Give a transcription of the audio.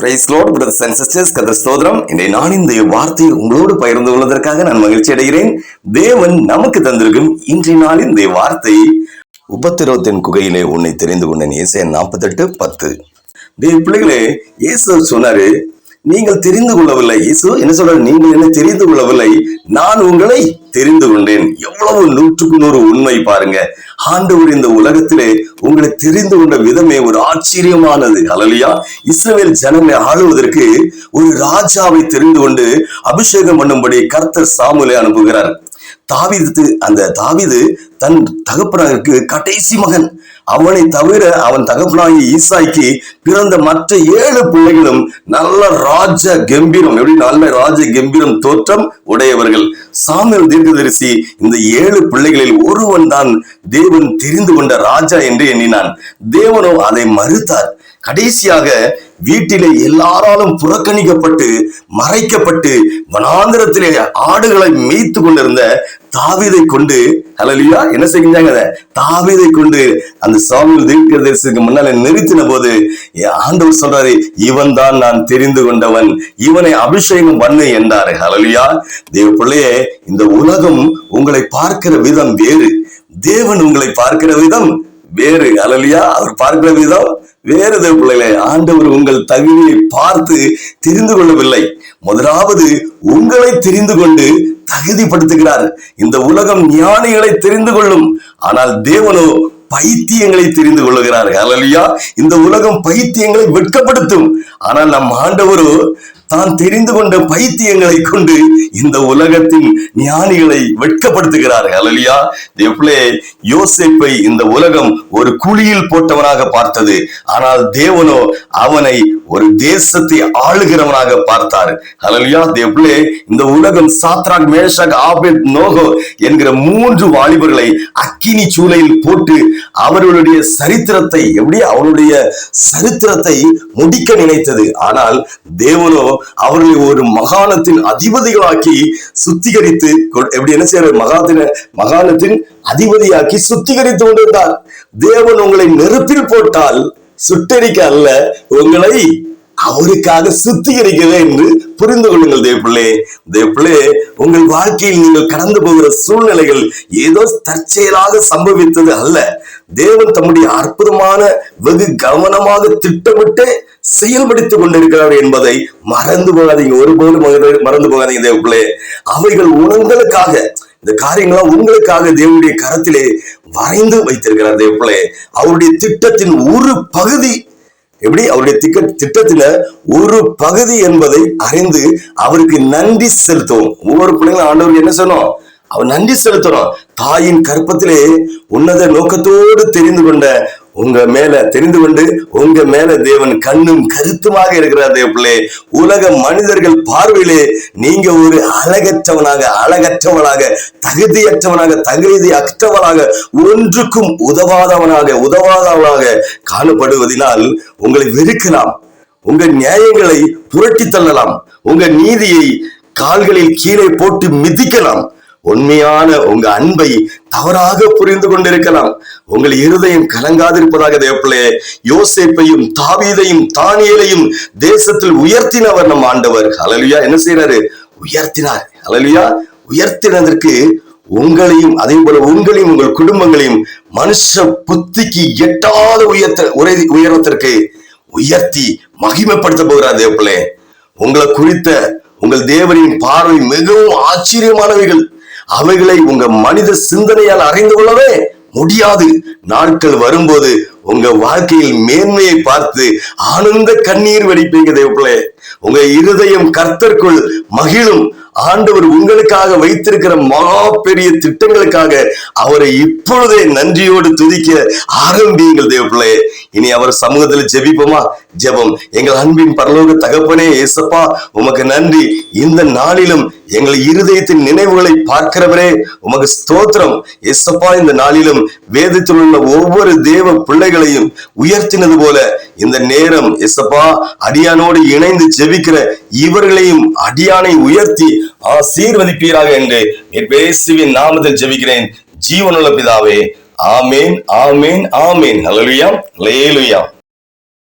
Praise Lord brothers and sisters கதிர ஸ்தோத்திரம். இன்றைய நான் இந்த வார்த்தையை உங்களோடு பகிர்ந்து கொள்வதற்காக நான் மகிழ்ச்சி அடைகிறேன். தேவன் நமக்கு தந்திருக்கும் இன்றைய நாளின் இந்த வார்த்தை உபத்திரவத்தின் குகையிலே உன்னை தெரிந்து கொண்டேன் நாற்பத்தி நாற்பத்தெட்டு பத்து. தேவ பிள்ளைகளே இயேசு சொன்னாரு நீங்கள் தெரிந்து கொள்ளவில்லை. இயேசு என்ன சொல்றாரு? நீங்கள் என்ன தெரிந்து கொள்ளவில்லை. நான் உங்களை தெரிந்து கொண்டேன். எவ்வளவு நூற்றுக்கு நூறு உண்மை பாருங்க. ஆண்டவர் இந்த உலகத்திலே உங்களை தெரிந்து கொண்ட விதமே ஒரு ஆச்சரியமானது. அலலியா இஸ்ரேல் ஜனமே ஆளுவதற்கு ஒரு ராஜாவை தெரிந்து கொண்டு அபிஷேகம் பண்ணும்படி கர்த்தர் சாமுலை அனுப்புகிறார். தாவீது அந்த தாவிது தன் தகப்பனருக்கு கடைசி மகன். அவனை தவிர அவன் தகப்பனாகி ஈசாய்க்கு பிறந்த மற்ற ஏழு பிள்ளைகளும் நல்ல ராஜ கம்பீரம் எப்படி நல்ல ராஜ கம்பீரம் தோற்றம் உடையவர்கள். சாமியல் தீர்க்கதரிசி இந்த ஏழு பிள்ளைகளில் ஒருவன் தான் தேவன் தெரிந்து கொண்ட ராஜா என்று எண்ணினான். தேவனோ அதை மறுத்தார். கடைசியாக வீட்டிலே எல்லாராலும் புறக்கணிக்கப்பட்டு மறைக்கப்பட்டு வனாந்திரத்திலே ஆடுகளை மேய்த்து கொண்டிருந்த தாவீதை கொண்டு அலலியா என்ன செஞ்சாங்க அதை? தாவீதை கொண்டு அந்த சாமியில் தீர்க்கதரிசிக்கு முன்னால நிறுத்தின போது ஆண்டவர் சொல்றாரு இவன் தான் நான் தெரிந்து கொண்டவன். இவனை அபிஷேகம் பண்ணு என்றாரு. அலலியா தேவ பிள்ளையே இந்த உலகம் உங்களை பார்க்கிற விதம் வேறு. தேவன் உங்களை பார்க்கிற விதம் வேறு அலலியா அவர் பார்க்கிற விதம் வேறு தேவ பிள்ளைகளே ஆண்டவர் உங்கள் தகுதியை பார்த்து தெரிந்து கொள்ளவில்லை. முதலாவது உங்களை தெரிந்து கொண்டு தகுதிப்படுத்துகிறார். இந்த உலகம் ஞானிகளை தெரிந்து கொள்ளும். ஆனால் தேவனோ பைத்தியங்களை தெரிந்து கொள்ளுகிறார். அலலியா இந்த உலகம் பைத்தியங்களை வெட்கப்படுத்தும். ஆனால் நம் ஆண்டவரோ தான் தெரிந்து கொண்ட பைத்தியங்களை கொண்டு இந்த உலகத்தின் ஞானிகளை வெட்கப்படுத்துகிறார் அலலியா எவ்வளே யோசிப்பை இந்த உலகம் ஒரு குழியில் போட்டவனாக பார்த்தது. ஆனால் தேவனோ அவனை ஒரு தேசத்தை ஆளுகிறவனாக பார்த்தார். அலலியா எவ்வளே இந்த உலகம் சாத்ராக் மேஷக் ஆபெத் நோகோ என்கிற மூன்று வாலிபர்களை அக்கினி சூளையில் போட்டு அவர்களுடைய சரித்திரத்தை எப்படி அவனுடைய சரித்திரத்தை முடிக்க நினைத்தது. ஆனால் தேவனோ அவர்களை ஒரு மகாணத்தின் அதிபதிகளாக்கி சுத்திகரித்து எப்படி என்ன செய்யற மகாத்தின மகாணத்தின் அதிபதியாக்கி சுத்திகரித்து கொண்டிருந்தார். தேவன் உங்களை நெருப்பில் போட்டால் சுட்டரிக்க அல்ல. உங்களை அவருக்காக சுத்திகரிக்கிறது என்று புரிந்து கொள்ளுங்கள் தேவப்பிள்ளே. தேவப்பிள்ளே உங்கள் வாழ்க்கையில் நீங்கள் கடந்து போகிற சூழ்நிலைகள் ஏதோ தற்செயலாக சம்பவித்தது அல்ல. தேவன் தம்முடைய அற்புதமான வெகு கவனமாக திட்டமிட்டு செயல்படுத்திக் கொண்டிருக்கிறார் என்பதை மறந்து போகாதீங்க. ஒருபோதும் மறந்து போகாதீங்க தேவப்பிள்ளே. அவைகள் உணங்களுக்காக இந்த காரியங்களா உங்களுக்காக தேவனுடைய கரத்திலே வரைந்து வைத்திருக்கிறார் தேவப்பிள்ளை. அவருடைய திட்டத்தின் ஒரு பகுதி எப்படி? அவருடைய திக்க திட்டத்துல ஒரு பகுதி என்பதை அறிந்து அவருக்கு நன்றி செலுத்தவும். ஒவ்வொரு பிள்ளைங்களும் ஆண்டவருக்கு என்ன சொன்னோம்? அவர் நன்றி செலுத்துறோம். தாயின் கற்பத்திலே உன்னத நோக்கத்தோடு தெரிந்து கொண்ட உங்க மேல தெரிந்து கொண்டு உங்க மேல தேவன் கண்ணும் கருத்துமாக இருக்கிறார் தேவப்பிள்ளே. உலக மனிதர்கள் பார்வையிலே நீங்க ஒரு அழகற்றவனாக அழகற்றவனாக தகுதியற்றவனாக தகுதி அற்றவனாக ஒன்றுக்கும் உதவாதவனாக உதவாதவனாக காணப்படுவதனால் உங்களை வெறுக்கலாம். உங்க நியாயங்களை புரட்டி தள்ளலாம். உங்க நீதியை கால்களில் கீழே போட்டு மிதிக்கலாம். உண்மையான உங்க அன்பை தவறாக புரிந்து கொண்டிருக்கலாம். உங்கள் இருதயம் கலங்காதிருப்பதாக தேவப்பிள்ளையே யோசேப்பையும் தாவீதையும் தானியலையும் தேசத்தில் உயர்த்தினவர் நம் ஆண்டவர். அலலியா என்ன செய்யறாரு உயர்த்தினார். அலலியா உயர்த்தினதற்கு உங்களையும் அதே போல உங்களையும் உங்கள் குடும்பங்களையும் மனுஷ புத்திக்கு எட்டாத உயர்த்த உரை உயரத்திற்கு உயர்த்தி மகிமைப்படுத்த போகிறார் தேவப்பிள்ளை. உங்களை குறித்த உங்கள் தேவரின் பார்வை மிகவும் ஆச்சரியமானவைகள். அவைகளை உங்க மனித சிந்தனையால் அறிந்து கொள்ளவே முடியாது. நாட்கள் வரும்போது உங்க வாழ்க்கையில் மேன்மையை பார்த்து ஆனந்த கண்ணீர் வெடிப்பீங்க தேவப்பிள்ளை. உங்க இருதயம் கர்த்தர்க்குள் மகிழும். ஆண்டவர் உங்களுக்காக வைத்திருக்கிற மகா பெரிய திட்டங்களுக்காக அவரை இப்பொழுதே நன்றியோடு துதிக்க ஆரம்பியுங்கள் தேவப்பிள்ளையே இனி அவர் சமூகத்தில் ஜெபிப்போமா? ஜெபம். எங்கள் அன்பின் பரலோக தகப்பனே ஏசப்பா உமக்கு நன்றி. இந்த நாளிலும் எங்கள் இருதயத்தின் நினைவுகளை பார்க்கிறவரே உமக்கு ஸ்தோத்திரம். எசப்பா இந்த நாளிலும் வேதத்தில் உள்ள ஒவ்வொரு தேவ பிள்ளைகளையும் உயர்த்தினது போல இந்த நேரம் எசப்பா அடியானோடு இணைந்து ஜெபிக்கிற இவர்களையும் அடியானை உயர்த்தி ஆசீர்வதிப்பீராக என்று பேசுவின் நாமத்தில் ஜெபிக்கிறேன். ஜீவனுள்ள பிதாவே ஆமேன் ஆமேன் ஆமேன். அலலுயா லேலுயா